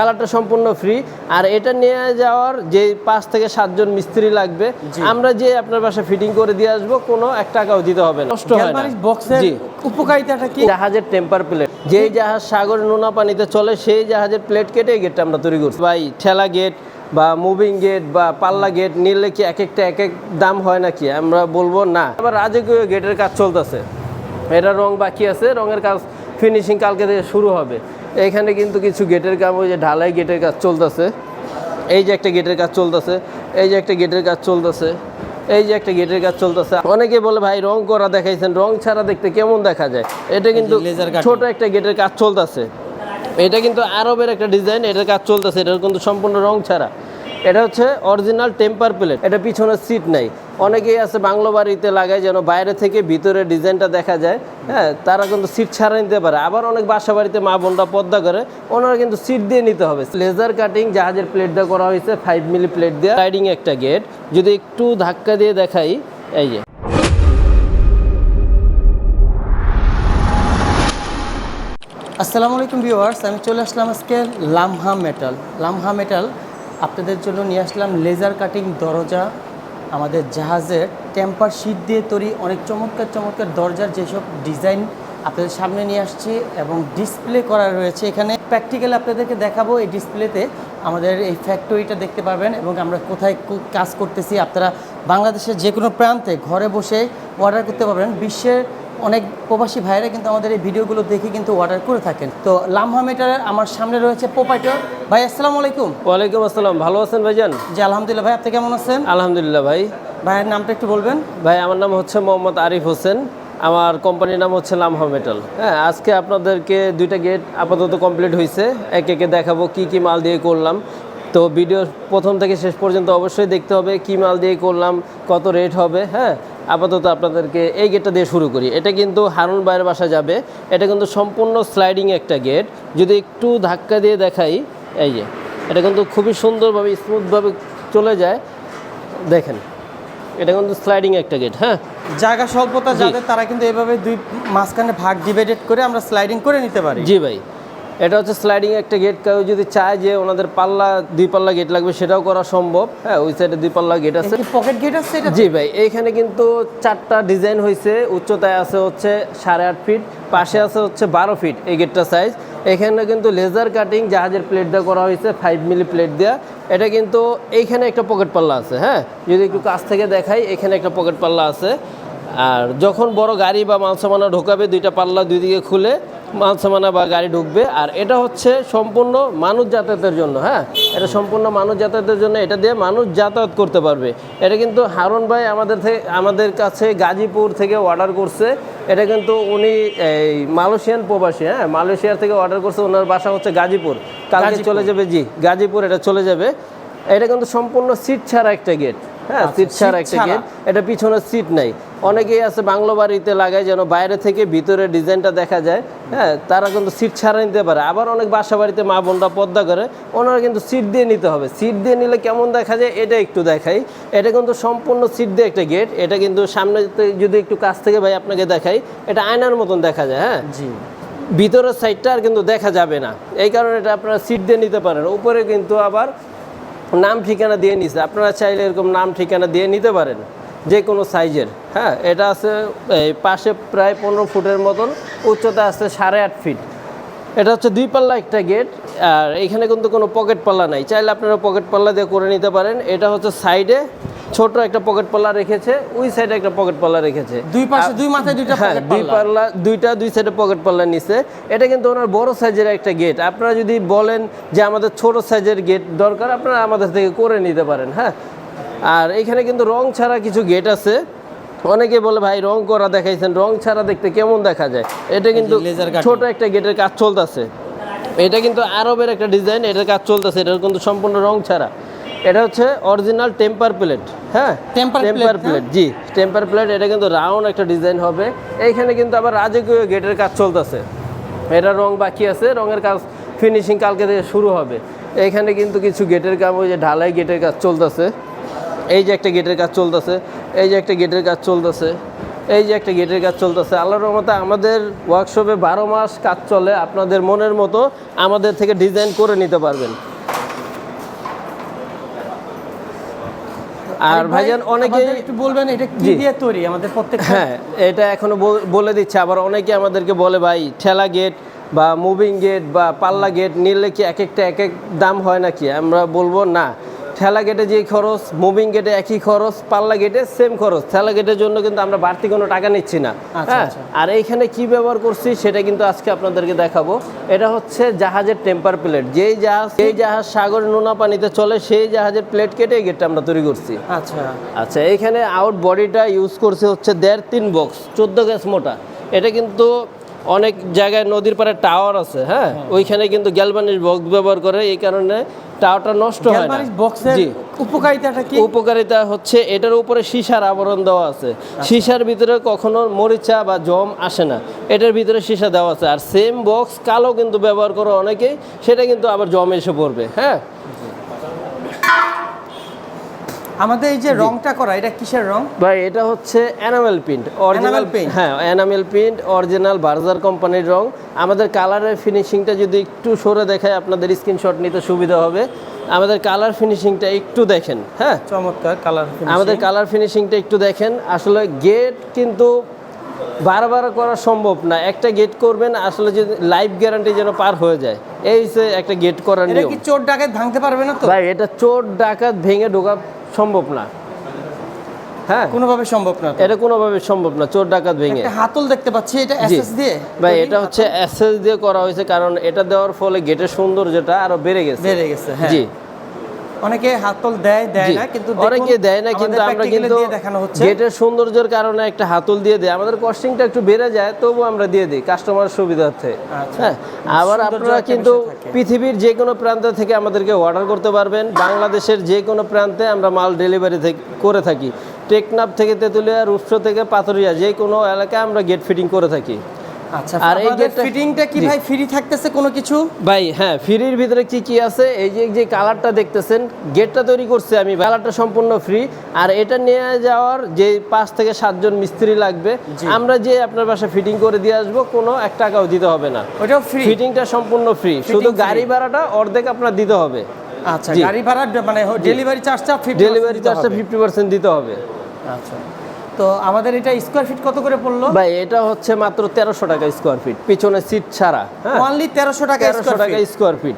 কালারটা সম্পূর্ণ ফ্রি আর এটা নিয়ে যাওয়ার যে পাঁচ থেকে সাতজন মিস্ত্রি লাগবে আমরা যে আপনার বাসায় ফিটিং করে দিয়ে আসব কোনো এক টাকাও দিতে হবে না। নষ্ট হয় না। বক্সের উপকারিতাটা কি? জাহাজের টেম্পার প্লেট যেই জাহাজ সাগরের নোনা পানিতে চলে সেই জাহাজের প্লেট কেটে গেটটা আমরা তৈরি করছি। ভাই ঠেলা গেট বা মুভিং গেট বা পাল্লা গেট নিলে কি এক একটা এক এক দাম হয় নাকি? আমরা বলব না। আবার রাজকীয় গেটের কাজ চলতেছে। এটা রং বাকি আছে রঙের কাজ ফিনিশিং কালকে থেকে শুরু হবে। এখানে কিন্তু কিছু গেটের কাজ ওই যে ঢালাই গেটের কাজ চলতেছে। এই যে একটা গেটের কাজ চলতেছে এই যে একটা গেটের কাজ চলতেছে এই যে একটা গেটের কাজ চলতেছে। অনেকে বলে ভাই রং করা দেখাইছেন রং ছাড়া দেখতে কেমন দেখা যায়? এটা কিন্তু ছোট একটা গেটের কাজ চলতেছে। এটা কিন্তু আরবের একটা ডিজাইন এটার কাজ চলতেছে এটার কিন্তু সম্পূর্ণ রং ছাড়া। এটা হচ্ছে অরিজিনাল টেম্পার প্লেট এটা পিছনে সিট নাই। অনেকেই আছে বাংলো বাড়িতে লাগায় যেন বাইরে থেকে ভিতরে ডিজাইনটা দেখা যায় হ্যাঁ তারা কিন্তু সিট ছাড়া নিতে পারে। আবার অনেক বাসা বাড়িতে মা বোনরা পদ্মা করে, ওনারা কিন্তু সিট দিয়ে নিতে হবে। লেজার কাটিং, জাহাজের প্লেট দিয়ে করা হয়েছে ফাইভ মিলি প্লেট দিয়ে। রাইডিং একটা গেট যদি একটু ধাক্কা দিয়ে দেখাই, এই যে। আসসালামু আলাইকুম ভিউয়ার্স, আমি চলে আসলাম আজকে লামহা মেটাল লামহা মেটাল আপনাদের জন্য নিয়ে আসলাম লেজার কাটিং দরজা আমাদের জাহাজের টেম্পার শীত দিয়ে তৈরি অনেক চমৎকার চমৎকার দরজার যেসব ডিজাইন আপনাদের সামনে নিয়ে আসছি এবং ডিসপ্লে করা রয়েছে এখানে। প্র্যাকটিক্যালি আপনাদেরকে দেখাবো এই ডিসপ্লেতে আমাদের এই ফ্যাক্টরিটা দেখতে পাবেন এবং আমরা কোথায় কাজ করতেছি। আপনারা বাংলাদেশের যে কোনো প্রান্তে ঘরে বসে অর্ডার করতে পারবেন। বিশ্বের অনেক প্রবাসী ভাইয়েরা কিন্তু আমাদের এই ভিডিওগুলো দেখে কিন্তু অর্ডার করে থাকেন। তো লামহা মিটারের আমার সামনে রয়েছে পোপাইটার ভাই আসসালামু আলাইকুম। ওয়ালাইকুম আসসালাম। ভালো আছেন ভাইজান? জি আলহামদুলিল্লাহ। ভাই আপনি কেমন আছেন? আলহামদুলিল্লাহ ভাই। ভাইয়ের নামটা একটু বলবেন। ভাই আমার নাম হচ্ছে মোহাম্মদ আরিফ হোসেন। আমার কোম্পানির নাম হচ্ছে লামহা মেটাল হ্যাঁ আজকে আপনাদেরকে দুইটা গেট আপাতত কমপ্লিট হয়েছে এক একে দেখাবো কি কি মাল দিয়ে করলাম। তো ভিডিও প্রথম থেকে শেষ পর্যন্ত অবশ্যই দেখতে হবে কি মাল দিয়ে করলাম কত রেট হবে হ্যাঁ। আপাতত আপনাদেরকে এই গেটটা দিয়ে শুরু করি। এটা কিন্তু হারুন বাইরের বাসা যাবে। এটা কিন্তু সম্পূর্ণ স্লাইডিং একটা গেট। যদি একটু ধাক্কা দিয়ে দেখাই এই যে এটা কিন্তু খুবই সুন্দরভাবে স্মুথভাবে চলে যায়। দেখেন এটা কিন্তু স্লাইডিং একটা গেট হ্যাঁ? জায়গা স্বল্পতা। যাদের তারা কিন্তু এভাবে দুই মাঝখানে ভাগ ডিভাইডেড করে আমরা স্লাইডিং করে নিতে পারি। জি ভাই। এটা হচ্ছে স্লাইডিং একটা গেট কেউ যদি চায় যে ওনাদের পাল্লা দুই পাল্লা গেট লাগবে সেটাও করা সম্ভব। হ্যাঁ ওই সাইডে দুই পাল্লা গেট আছে। পকেট গেট আছে জি ভাই এইখানে কিন্তু চারটা ডিজাইন হয়েছে উচ্চতায় আছে হচ্ছে সাড়ে আট ফিট পাশে আছে হচ্ছে বারো ফিট এই গেটটা সাইজ এখানে কিন্তু লেজার কাটিং জাহাজের প্লেট দিয়ে করা হয়েছে ফাইভ মিলি প্লেট দেওয়া এটা কিন্তু এইখানে একটা পকেট পাল্লা আছে হ্যাঁ? যদি একটু কাছ থেকে দেখাই এখানে একটা পকেট পাল্লা আছে। আর যখন বড় গাড়ি বা মাল সামানা ঢোকাবে দুইটা পাল্লা দুই দিকে খুলে মাল সামানা বা গাড়ি ঢুকবে। আর এটা হচ্ছে সম্পূর্ণ মানুষ যাতায়াতের জন্য হ্যাঁ? এটা সম্পূর্ণ মানুষ যাতায়াতের জন্য এটা দিয়ে মানুষ যাতায়াত করতে পারবে। এটা কিন্তু হারুন ভাই আমাদের থেকে আমাদের কাছে গাজীপুর থেকে অর্ডার করছে। এটা কিন্তু উনি এই মালয়েশিয়ান প্রবাসী হ্যাঁ? মালয়েশিয়ার থেকে অর্ডার করছে ওনার বাসা হচ্ছে গাজীপুর। কালকে চলে যাবে জি গাজীপুর এটা চলে যাবে। এটা কিন্তু সম্পূর্ণ সিট ছাড়া একটা গেট হ্যাঁ আচ্ছা, সিট ছাড়া একটা গেট এটা পিছনে সিট নাই। অনেকেই আছে বাংলো বাড়িতে লাগায় যেন বাইরে থেকে ভিতরে ডিজাইনটা দেখা যায়। হ্যাঁ তারা কিন্তু সিট ছাড়া নিতে পারে। আবার অনেক বাসা বাড়িতে মা বোনরা পদ্মা করে ওনারা কিন্তু সিট দিয়ে নিতে হবে। সিট দিয়ে নিলে কেমন দেখা যায় এটা একটু দেখাই। এটা কিন্তু সম্পূর্ণ সিট দিয়ে একটা গেট এটা কিন্তু সামনে যদি একটু কাছ থেকে ভাই আপনাকে দেখাই এটা আয়নার মতন দেখা যায় হ্যাঁ? জি। ভিতরের সাইডটা আর কিন্তু দেখা যাবে না। এই কারণে এটা আপনারা সিট দিয়ে নিতে পারেন। উপরে কিন্তু আবার নাম ঠিকানা দিয়ে নিছে। আপনারা চাইলে এরকম নাম ঠিকানা দিয়ে নিতে পারেন, যে কোনো সাইজের হ্যাঁ? এটা আছে, এই পাশে প্রায় পনেরো ফুটের মতন, উচ্চতা আছে সাড়ে আট ফিট। এটা হচ্ছে দুই পাল্লা একটা গেট আর এখানে কিন্তু কোনো পকেট পাল্লা নাই। চাইলে আপনারা পকেট পাল্লা দিয়ে করে নিতে পারেন। এটা হচ্ছে সাইডে ছোট একটা পকেট পাল্লা রেখেছে ওই সাইডে একটা পকেট পাল্লা রেখেছে। দুই পাশে দুই মাথায় দুইটা হ্যাঁ দুই পাল্লা দুইটা দুই সাইডে পকেট পাল্লা নিছে। এটা কিন্তু ওনার বড় সাইজের একটা গেট। আপনারা যদি বলেন যে আমাদের ছোট সাইজের গেট দরকার আপনারা আমাদের থেকে করে নিতে পারেন হ্যাঁ। আর এখানে কিন্তু রং ছাড়া কিছু গেট আছে। অনেকে বলে ভাই রং করা দেখাইছেন রং ছাড়া দেখতে কেমন দেখা যায়? এটা কিন্তু ছোট একটা গেটের কাজ চলতেছে। এটা কিন্তু আরবের একটা ডিজাইন এটার কাজ চলতেছে এটা কিন্তু সম্পূর্ণ রং ছাড়া। এটা হচ্ছে অরিজিনাল টেম্পার প্লেট হ্যাঁ? টেম্পার হ্যাঁ? প্লেট জি টেম্পার প্লেট এটা কিন্তু রাউন্ড একটা ডিজাইন হবে। এইখানে কিন্তু আবার রাজকীয় গেটের কাজ চলতেছে। এটা রং বাকি আছে রঙের কাজ ফিনিশিং কালকে থেকে শুরু হবে। এইখানে কিন্তু কিছু গেটের কাজ ওই যে ঢালাই গেটের কাজ চলতেছে। এই যে একটা গেটের কাজ চলতেছে। এই যে একটা গেটের কাজ চলতেছে এই যে একটা গেটের কাজ চলতেছে আল্লাহর রহমতে আমাদের ওয়ার্কশপে বারো মাস কাজ চলে আপনাদের মনের মতো আমাদের থেকে ডিজাইন করে নিতে পারবেন। আর ভাইজান আমাদের একটু বলবেন এটা কি দিয়ে তৈরি? আমাদের প্রত্যেক হ্যাঁ এটা এখনও বল- বলে দিচ্ছে। আবার অনেকে আমাদেরকে বলে ভাই ঠেলা গেট বা মুভিং গেট বা পাল্লা গেট নিলে কি এক একটা এক এক দাম হয় নাকি? আমরা বলব না। ঠেলা গেটে যে খরচ মুভিং গেটে একই খরচ পাল্লা গেটে সেম খরচ। ঠেলা গেটের জন্য কিন্তু আমরা বাড়তি কোনো টাকা নিচ্ছি না। আচ্ছা, হ্যাঁ? আচ্ছা। আর এইখানে কি ব্যবহার করছি সেটা কিন্তু আজকে আপনাদেরকে দেখাবো। এটা হচ্ছে জাহাজের টেম্পার প্লেট যেই জাহাজ সেই জাহাজ সাগর নোনা পানিতে চলে সেই জাহাজের প্লেট কেটে এই গেটটা আমরা তৈরি করছি। আচ্ছা। আচ্ছা এইখানে আউট বডিটা ইউজ করছে হচ্ছে দেড় তিন বক্স চোদ্দ গ্যাস মোটা। এটা কিন্তু অনেক জায়গায় নদীর পাড়ে টাওয়ার আছে হ্যাঁ? ওইখানে কিন্তু গ্যালবানিশ বক্স ব্যবহার করে এই কারণে টাওয়ারটা নষ্ট হয় না। জি। উপকারিতাটা কি? উপকারিতা হচ্ছে এটার উপরে সীসার আবরণ দেওয়া আছে। আচ্ছা। সীসার ভিতরে কখনো মরিচা বা জম আসে না। এটার ভিতরে সীসা দেওয়া আছে। আর সেম বক্স কালো কিন্তু ব্যবহার করে অনেকেই সেটা কিন্তু আবার জম এসে পড়বে হ্যাঁ? আমাদের এই যে রংটা করা এটা কিসের রং? ভাই এটা হচ্ছে এনামেল প্রিন্ট অরিজিনাল প্রিন্ট হ্যাঁ এনামেল প্রিন্ট অরিজিনাল বার্জার কোম্পানির রং। আমাদের কালারের ফিনিশিংটা যদি একটু সরে দেখায় আপনাদের স্ক্রিনশট নিতে সুবিধা হবে। আমাদের কালার ফিনিশিংটা একটু দেখেন হ্যাঁ? চমৎকার কালার আমাদের কালার ফিনিশিংটা একটু দেখেন। আসলে গেট কিন্তু বারবার করা সম্ভব না। একটা গেট করবেন আসলে যদি লাইফ গ্যারান্টি যেন পার হয়ে যায়। এই হচ্ছে একটা গেট করার এটা নিয়ম। কি চোর ডাকাত ভাঙতে পারবে না তো? ভাই এটা চোর ডাকাত ভেঙে ঢোকা সম্ভব না। হ্যাঁ? কোনোভাবে সম্ভব না এটা কোনোভাবে সম্ভব না চোর ডাকাত ভেঙে। হাতল দেখতে পাচ্ছি এটা এসএস দিয়ে? ভাই এটা হচ্ছে এসএস দিয়ে করা হয়েছে কারণ এটা দেওয়ার ফলে গেটের সৌন্দর্যটা আরও বেড়ে গেছে। বেড়ে গেছে হ্যাঁ। জি। অনেকে হাতল দেয় দেয় না কিন্তু অনেকে দেয় না কিন্তু আমরা কিন্তু দেখানো হচ্ছে। গেটের সৌন্দর্যের কারণে একটা হাতুল দিয়ে দেয়। আমাদের কস্টিংটা একটু বেড়ে যায় তবু আমরা দিয়ে দিই কাস্টমার সুবিধার্থে। আচ্ছা। হ্যাঁ আবার আপনারা কিন্তু পৃথিবীর যে কোনো প্রান্ত থেকে আমাদেরকে অর্ডার করতে পারবেন। বাংলাদেশের যে কোনো প্রান্তে আমরা মাল ডেলিভারি করে থাকি। টেকনাফ থেকে তেঁতুলিয়া রূপসা থেকে পাথরিয়া যে কোনো এলাকায় আমরা গেট ফিটিং করে থাকি। আচ্ছা আর এই গেটটা- ফিটিংটা কি ভাই ফ্রি থাকতেছে কোনো কিছু? ভাই হ্যাঁ ফ্রির ভিতরে কি কি আছে? এই যে যে কালারটা দেখতেছেন গেটটা তৈরি করছে আমি কালারটা সম্পূর্ণ ফ্রি আর এটা নিয়ে যাওয়ার যে পাঁচ থেকে সাতজন মিস্ত্রি লাগবে আমরা যে আপনার বাসায় ফিটিং করে দিয়ে আসব কোনো এক টাকাও দিতে হবে না। ওটাও ফ্রি ফিটিংটা সম্পূর্ণ ফ্রি শুধু গাড়ি ভাড়াটা অর্ধেক আপনার দিতে হবে। আচ্ছা গাড়ি ভাড়া মানে ডেলিভারি চার্জটা ডেলিভারি চার্জটা ফিফটি পার্সেন্ট দিতে হবে। আচ্ছা। তো আমাদের এটা স্কোয়ার ফিট কত করে পড়ল? ভাই এটা হচ্ছে মাত্র তেরোশো টাকা স্কোয়ার ফিট পিছনে সিট ছাড়া হ্যাঁ? অনলি তেরোশো টাকা তেরোশো স্কোয়ার টাকা ফিট স্কোয়ার ফিট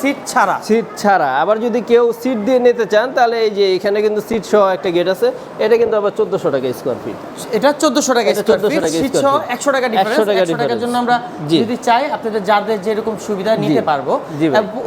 সিট ছাড়া। সিট ছাড়া। আবার যদি কেউ সিট দিয়ে নিতে চান তাহলে এই যে এখানে কিন্তু সিট সহ একটা গেট আছে এটা কিন্তু আবার চোদ্দশো টাকা স্কোয়ার ফিট এটা চোদ্দশো টাকা ফিট টাকা সিট সহ। একশো টাকা ডিফারেন্স 100 টাকা একশো টাকার জন্য আমরা যদি চাই আপনাদের যাদের যেরকম সুবিধা নিতে পারব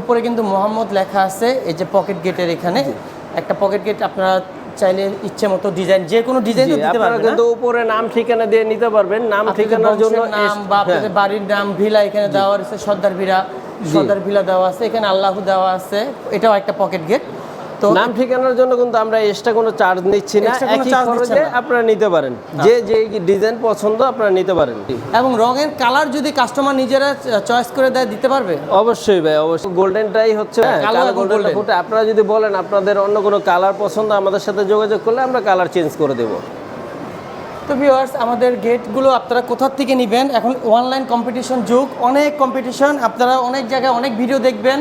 উপরে কিন্তু মোহাম্মদ লেখা আছে এই যে পকেট গেটের এখানে। একটা পকেট গেট আপনারা চাইলে ইচ্ছে মতো ডিজাইন যে কোনো ডিজাইন দিতে পারবেন কিন্তু উপরে নাম ঠিকানা দিয়ে নিতে পারবেন। নাম ঠিকানার জন্য নাম বা হ্যাঁ, আপনাদের বাড়ির নাম ভিলা এখানে দেওয়া আছে সর্দার ভিলা সর্দার ভিলা দেওয়া আছে এখানে আল্লাহ দেওয়া আছে এটাও একটা পকেট গেট তো নাম ঠিকানার জন্য কিন্তু আমরা এক্সট্রা কোনো চার্জ নিচ্ছি না। একই খরচে আপনারা নিতে পারেন। যে যে ডিজাইন পছন্দ আপনারা নিতে পারেন। এবং রঙের কালার যদি কাস্টমার নিজেরা চয়েস করে দেয় দিতে পারবে? অবশ্যই ভাই অবশ্যই। গোল্ডেনটাই হচ্ছে হ্যাঁ, কালো কালো গোল্ডেনটা আপনারা যদি বলেন আপনাদের অন্য কোনো কালার পছন্দ আমাদের সাথে যোগাযোগ করলে আমরা কালার চেঞ্জ করে দেবো। তো ভিউয়ার্স আমাদের গেটগুলো আপনারা কোথা থেকে নেবেন? এখন অনলাইন কম্পিটিশন যুগ অনেক কম্পিটিশন আপনারা অনেক জায়গায় অনেক ভিডিও দেখবেন।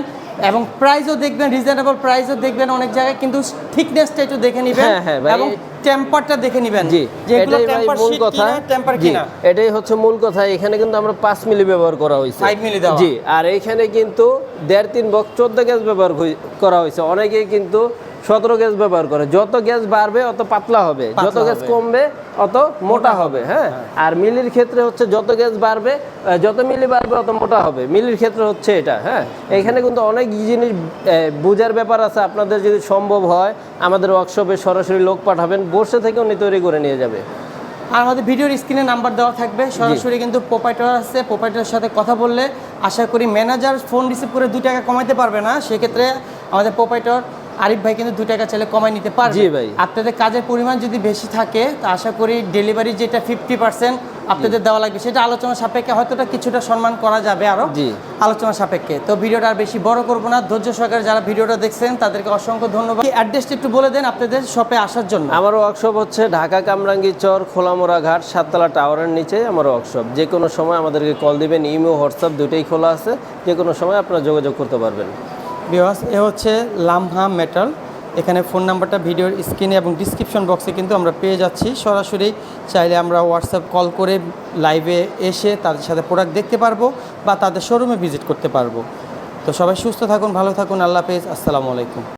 এবং প্রাইসও দেখবেন রিজনেবল প্রাইসও দেখবেন অনেক জায়গায় কিন্তু থিকনেসটা একটু দেখে নেবেন হ্যাঁ, হ্যাঁ, এবং টেম্পারটা দেখে নেবেন জি যেগুলো এটাই ভাই টেম্পার মূল কথা। টেম্পার কি না এটাই হচ্ছে মূল কথা। এখানে কিন্তু আমরা 5 মিলি ব্যবহার করা হয়েছে। 5 মিলি দেওয়া। জি আর এখানে কিন্তু দেড় তিন বক্স চোদ্দ গ্যাস ব্যবহার করা হয়েছে। অনেকেই কিন্তু সতেরো গ্যাস ব্যবহার করে। যত গ্যাস বাড়বে অত পাতলা হবে। যত গ্যাস কমবে অত মোটা হবে হ্যাঁ? আর মিলির ক্ষেত্রে হচ্ছে যত গ্যাস বাড়বে যত মিলি বাড়বে অত মোটা হবে। মিলির ক্ষেত্রে হচ্ছে এটা হ্যাঁ? এখানে কিন্তু অনেক জিনিস বোঝার ব্যাপার আছে। আপনাদের যদি সম্ভব হয় আমাদের ওয়ার্কশপে সরাসরি লোক পাঠাবেন বসে থেকে উনি তৈরি করে নিয়ে যাবে। আর আমাদের ভিডিওর স্ক্রিনে নাম্বার দেওয়া থাকবে। সরাসরি কিন্তু প্রোপাইটার আছে। প্রোপাইটারের সাথে কথা বললে আশা করি ম্যানেজার ফোন রিসিভ করে দু টাকা কমাইতে পারবে না। সেক্ষেত্রে আমাদের প্রোপাইটার আরিফ ভাই কিন্তু দু টাকা চাইলে কমাই নিতে পারবে। জি ভাই। আপনাদের কাজের পরিমাণ যদি বেশি থাকে তা আশা করি ডেলিভারি যেটা ফিফটি পার্সেন্ট আপনাদের দেওয়া লাগবে সেটা আলোচনা সাপেক্ষে হয়তোটা কিছুটা সম্মান করা যাবে আরও জি। আলোচনা সাপেক্ষে। তো ভিডিওটা আর বেশি বড় করব না ধৈর্য সহকারে যারা ভিডিওটা দেখছেন তাদেরকে অসংখ্য ধন্যবাদ। অ্যাড্রেসটা একটু বলে দেন আপনাদের শপে আসার জন্য? আমার ওয়ার্কশপ হচ্ছে ঢাকা কামরাঙ্গি চর খোলামোড়া ঘাট সাততলা টাওয়ারের নিচে আমার ওয়ার্কশপ যে কোনো সময় আমাদেরকে কল দিবেন ইমো হোয়াটসঅ্যাপ দুটোই খোলা আছে। যে কোনো সময় আপনারা যোগাযোগ করতে পারবেন। বিওয়াস এ হচ্ছে লামহা মেটাল এখানে ফোন নাম্বারটা ভিডিওর স্ক্রিনে এবং ডিসক্রিপশন বক্সে কিন্তু আমরা পেয়ে যাচ্ছি। সরাসরি চাইলে আমরা হোয়াটসঅ্যাপ কল করে লাইভে এসে তাদের সাথে প্রোডাক্ট দেখতে পারব বা তাদের শোরুমে ভিজিট করতে পারব। তো সবাই সুস্থ থাকুন, ভালো থাকুন, আল্লাহ হাফেজ, আসসালামু আলাইকুম।